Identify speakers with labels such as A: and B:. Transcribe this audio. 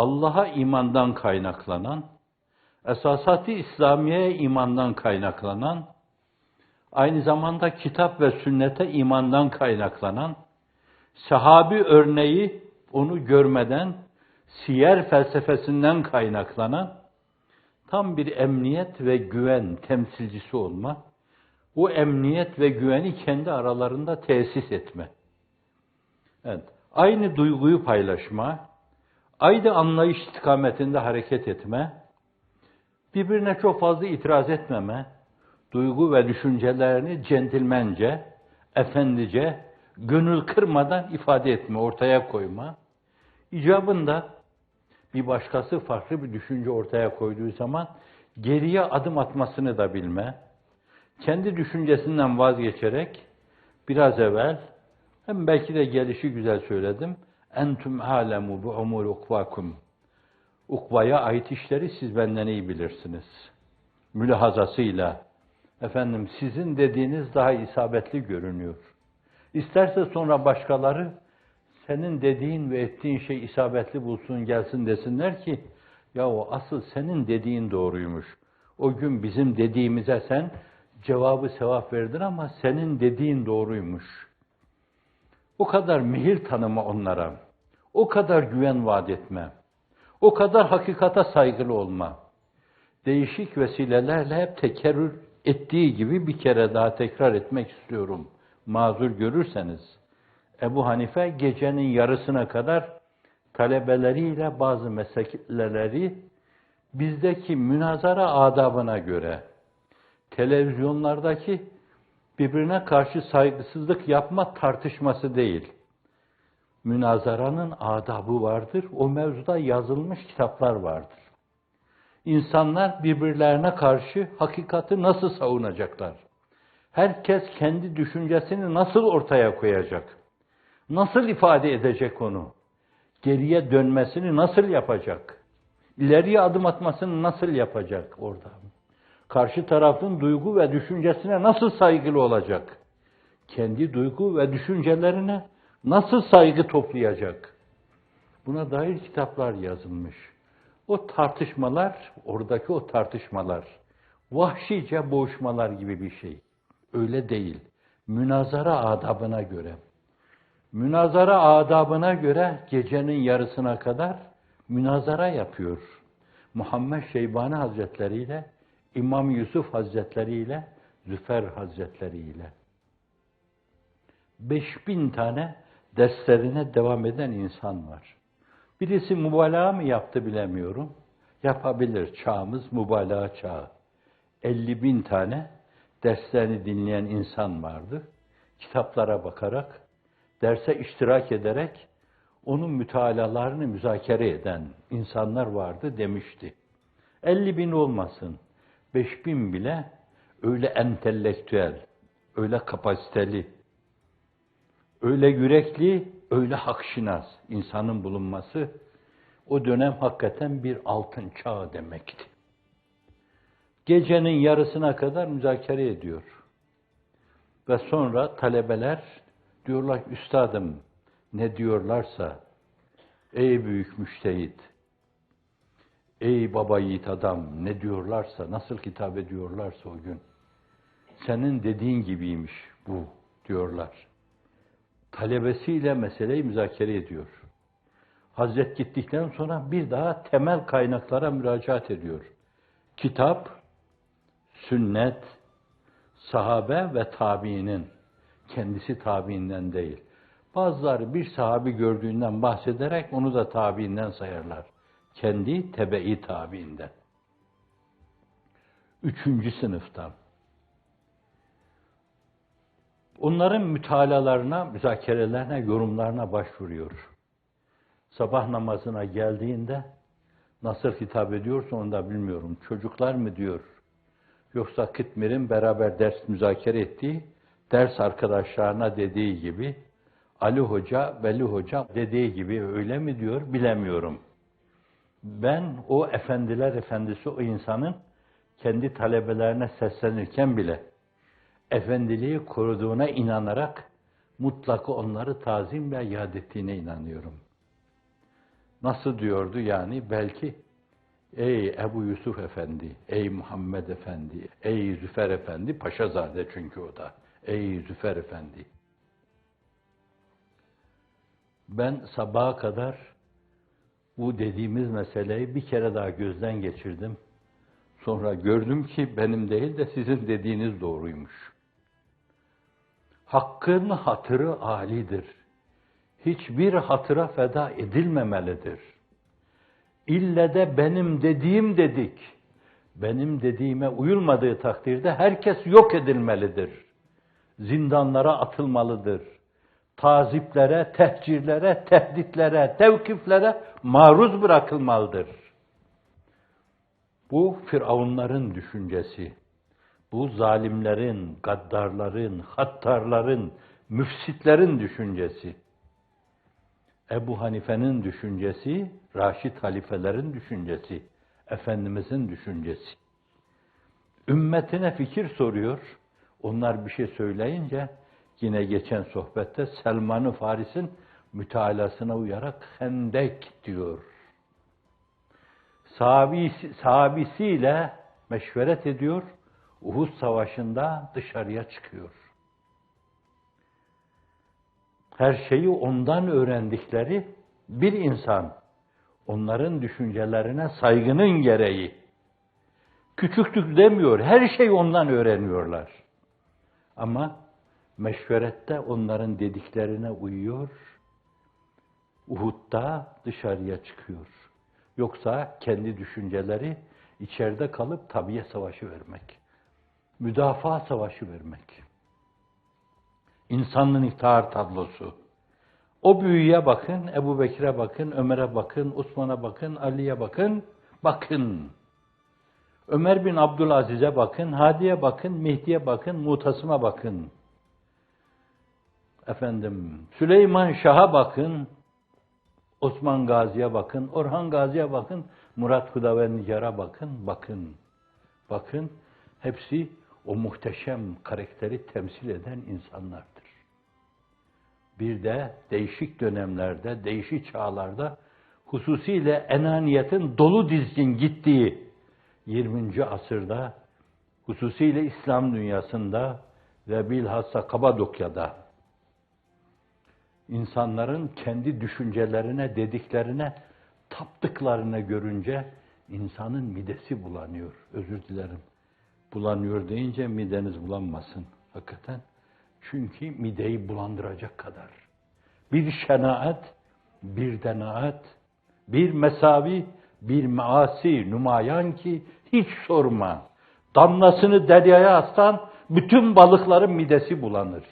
A: Allah'a imandan kaynaklanan, esasati İslamiye imandan kaynaklanan, aynı zamanda kitap ve sünnete imandan kaynaklanan, sahabi örneği onu görmeden, siyer felsefesinden kaynaklanan, tam bir emniyet ve güven temsilcisi olma, o emniyet ve güveni kendi aralarında tesis etme. Evet, aynı duyguyu paylaşma, aynı anlayış istikametinde hareket etme, birbirine çok fazla itiraz etmeme, duygu ve düşüncelerini centilmence, efendice, gönül kırmadan ifade etme, ortaya koyma. İcabında bir başkası farklı bir düşünce ortaya koyduğu zaman geriye adım atmasını da bilme. Kendi düşüncesinden vazgeçerek biraz evvel hem belki de gelişi güzel söyledim. Entüm alemu bu umur ukvakum. Ukvaya ait işleri siz benden iyi bilirsiniz. Mülahazasıyla. Efendim sizin dediğiniz daha isabetli görünüyor. İsterse sonra başkaları senin dediğin ve ettiğin şey isabetli bulsun gelsin desinler ki ya o asıl senin dediğin doğruymuş. O gün bizim dediğimize sen cevabı sevap verdin ama senin dediğin doğruymuş. O kadar mihir tanıma onlara. O kadar güven vaat etme. O kadar hakikata saygılı olma. Değişik vesilelerle hep tekerrür ettiği gibi bir kere daha tekrar etmek istiyorum. Mazur görürseniz. Ebu Hanife gecenin yarısına kadar talebeleriyle bazı meseleleri bizdeki münazara adabına göre televizyonlardaki birbirine karşı saygısızlık yapma tartışması değil. Münazaranın adabı vardır. O mevzuda yazılmış kitaplar vardır. İnsanlar birbirlerine karşı hakikati nasıl savunacaklar? Herkes kendi düşüncesini nasıl ortaya koyacak? Nasıl ifade edecek onu? Geriye dönmesini nasıl yapacak? İleriye adım atmasını nasıl yapacak orada? Karşı tarafın duygu ve düşüncesine nasıl saygılı olacak? Kendi duygu ve düşüncelerine nasıl saygı toplayacak? Buna dair kitaplar yazılmış. O tartışmalar, oradaki o tartışmalar, vahşice boğuşmalar gibi bir şey. Öyle değil. Münazara adabına göre. Münazara adabına göre gecenin yarısına kadar münazara yapıyor. Muhammed Şeybani Hazretleri ile İmam Yusuf Hazretleri ile Züfer Hazretleri ile. Beş bin tane derslerine devam eden insan var. Birisi mübalağa mı yaptı bilemiyorum. Yapabilir. Çağımız mübalağa çağı. 50 bin tane derslerini dinleyen insan vardı. Kitaplara bakarak, derse iştirak ederek onun mütalalarını müzakere eden insanlar vardı demişti. 50 bin olmasın, 5 bin bile öyle entelektüel, öyle kapasiteli, öyle yürekli, öyle hakşinas insanın bulunması o dönem hakikaten bir altın çağı demekti. Gecenin yarısına kadar müzakere ediyor. Ve sonra talebeler diyorlar üstadım ne diyorlarsa ey büyük müştehit ey baba yiğit adam ne diyorlarsa nasıl hitap ediyorlarsa o gün senin dediğin gibiymiş bu diyorlar. Talebesiyle meseleyi müzakere ediyor. Hazret gittikten sonra bir daha temel kaynaklara müracaat ediyor. Kitap, sünnet, sahabe ve tabiinin, kendisi tabiinden değil. Bazıları bir sahabi gördüğünden bahsederek onu da tabiinden sayarlar. Kendi tebe-i tabiinden. Üçüncü sınıftan. Onların mütalalarına, müzakerelerine, yorumlarına başvuruyor. Sabah namazına geldiğinde nasıl hitap ediyorsa onu da bilmiyorum. Çocuklar mı diyor, Yoksa Kıtmir'in beraber ders müzakere ettiği, ders arkadaşlarına dediği gibi, Ali Hoca, Veli Hoca dediği gibi öyle mi diyor bilemiyorum. Ben o efendiler efendisi o insanın kendi talebelerine seslenirken bile efendiliği koruduğuna inanarak mutlaka onları tazim ve yad ettiğine inanıyorum. Nasıl diyordu yani? Belki ey Ebu Yusuf Efendi, ey Muhammed Efendi, ey Züfer Efendi, Paşazade çünkü o da. Ey Züfer Efendi. Ben sabaha kadar bu dediğimiz meseleyi bir kere daha gözden geçirdim. Sonra gördüm ki benim değil de sizin dediğiniz doğruymuş. Hakkın hatırı alidir. Hiçbir hatıra feda edilmemelidir. İlle de benim dediğim dedik. Benim dediğime uyulmadığı takdirde herkes yok edilmelidir. Zindanlara atılmalıdır. Taziplere, tehcirlere, tehditlere, tevkiflere maruz bırakılmalıdır. Bu firavunların düşüncesi. Bu zalimlerin, gaddarların, hattarların, müfsitlerin düşüncesi. Ebu Hanife'nin düşüncesi, Raşid halifelerin düşüncesi, Efendimizin düşüncesi. Ümmetine fikir soruyor. Onlar bir şey söyleyince yine geçen sohbette Selman-ı Faris'in mütalasına uyarak hendek diyor. Sahabisi, sahabisiyle meşveret ediyor. Uhud Savaşı'nda dışarıya çıkıyor. Her şeyi ondan öğrendikleri bir insan, onların düşüncelerine saygının gereği, küçüklük demiyor, her şeyi ondan öğreniyorlar. Ama meşverette onların dediklerine uyuyor, Uhud'da dışarıya çıkıyor. Yoksa kendi düşünceleri içeride kalıp tabiye savaşı vermek. Müdafaa savaşı vermek. İnsanlığın ihtihar tablosu. O büyüye bakın, Ebu Bekir'e bakın, Ömer'e bakın, Osman'a bakın, Ali'ye bakın, bakın. Ömer bin Abdülaziz'e bakın, Hadi'ye bakın, Mehdi'ye bakın, Mutasım'a bakın. Efendim, Süleyman Şah'a bakın, Osman Gazi'ye bakın, Orhan Gazi'ye bakın, Murat Hudavendigar'a bakın, bakın. Bakın, hepsi o muhteşem karakteri temsil eden insanlardır. Bir de değişik dönemlerde, değişik çağlarda hususiyle enaniyetin dolu dizgin gittiği 20. asırda hususiyle İslam dünyasında ve bilhassa Kapadokya'da insanların kendi düşüncelerine, dediklerine taptıklarını görünce insanın midesi bulanıyor. Özür dilerim. Bulanıyor deyince mideniz bulanmasın hakikaten. Çünkü mideyi bulandıracak kadar. Bir şenaat, bir denaat, bir mesavi, bir maasi numayan ki hiç sorma. Damlasını deryaya atsan bütün balıkların midesi bulanır.